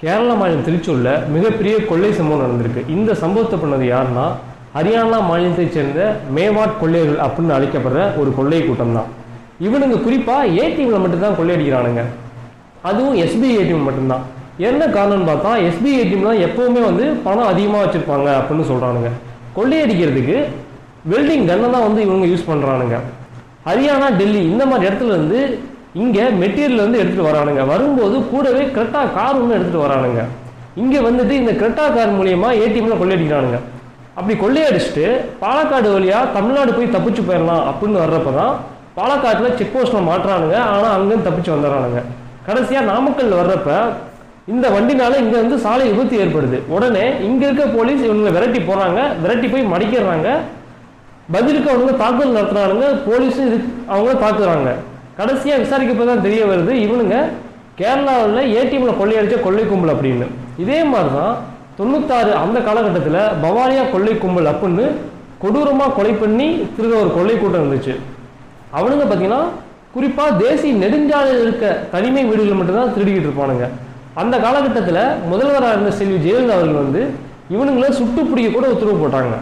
கேரளா மாநிலம் திருச்சூரில் மிகப்பெரிய கொள்ளை சம்பவம் நடந்திருக்கு. இந்த சம்பவத்தை பண்ணது யாருன்னா ஹரியானா மாநிலத்தைச் சேர்ந்த மேவாட் கொள்ளையர்கள் அப்படின்னு அழைக்கப்படுற ஒரு கொள்ளை கூட்டம் தான் இவனுங்க குறிப்பாக ஏடிஎம்ல மட்டும்தான் கொள்ளையடிக்கிறானுங்க. அதுவும் எஸ்பிஐ ஏடிஎம் மட்டும்தான். என்ன காரணம்னு பார்த்தா எஸ்பிஐ ஏடிஎம்லாம் எப்பவுமே வந்து பணம் அதிகமாக வச்சுருப்பாங்க அப்படின்னு சொல்கிறானுங்க கொள்ளையடிக்கிறதுக்கு வெல்டிங் கன்னை தான் வந்து இவங்க யூஸ் பண்ணுறானுங்க ஹரியானா டெல்லி இந்த மாதிரி இடத்துல இருந்து இங்கே மெட்டீரியல் வந்து எடுத்துகிட்டு வரானுங்க. வரும்போது கூடவே கிரெட்டா கார் ஒன்று எடுத்துகிட்டு வரானுங்க. இங்கே வந்துட்டு இந்த கிரெட்டா கார் மூலியமா ஏடிஎம்ல கொள்ளையடிக்கிறானுங்க. அப்படி கொள்ளையடிச்சுட்டு பாலக்காடு வழியாக தமிழ்நாடு போய் தப்பிச்சு போயிடலாம் அப்படின்னு வர்றப்ப தான் பாலக்காட்டில் செக் போஸ்ட்டில் மாட்டுறானுங்க. ஆனால் அங்கேருந்து தப்பிச்சு வந்துடுறானுங்க. கடைசியாக நாமக்கல் வர்றப்ப இந்த வண்டினால இங்கே வந்து சாலை விபத்து ஏற்படுது. உடனே இங்கே இருக்க போலீஸ் இவங்க விரட்டி போகிறாங்க விரட்டி போய் மடிக்கிறாங்க. பதிலுக்கு அவங்க தாக்குதல் நடத்துறானுங்க. போலீஸும் இது அவங்க தாக்குறாங்க. கடைசியாக விசாரிக்கப்போ தான் தெரிய வருது. இவனுங்க கேரளாவில் ஏடிஎம்ல கொள்ளையடிச்ச கொள்ளை கும்பல் அப்படின்னு. இதே மாதிரி தான் தொண்ணூத்தாறு அந்த காலகட்டத்தில் பவானியா கொள்ளை கும்பல் அப்படின்னு கொடூரமாக கொலை பண்ணி திருட ஒரு கொள்ளை கூட்டம் இருந்துச்சு. அவனுங்க பார்த்தீங்கன்னா குறிப்பாக தேசிய நெடுஞ்சாலையில் இருக்க தனிமை வீடுகள் மட்டும்தான் திருடிக்கிட்டு இருப்பானுங்க. அந்த காலகட்டத்தில் முதல்வராக இருந்த செல்வி ஜெயலலிதா அவர்கள் வந்து இவனுங்களை சுட்டு பிடிக்க கூட உத்தரவு போட்டாங்க.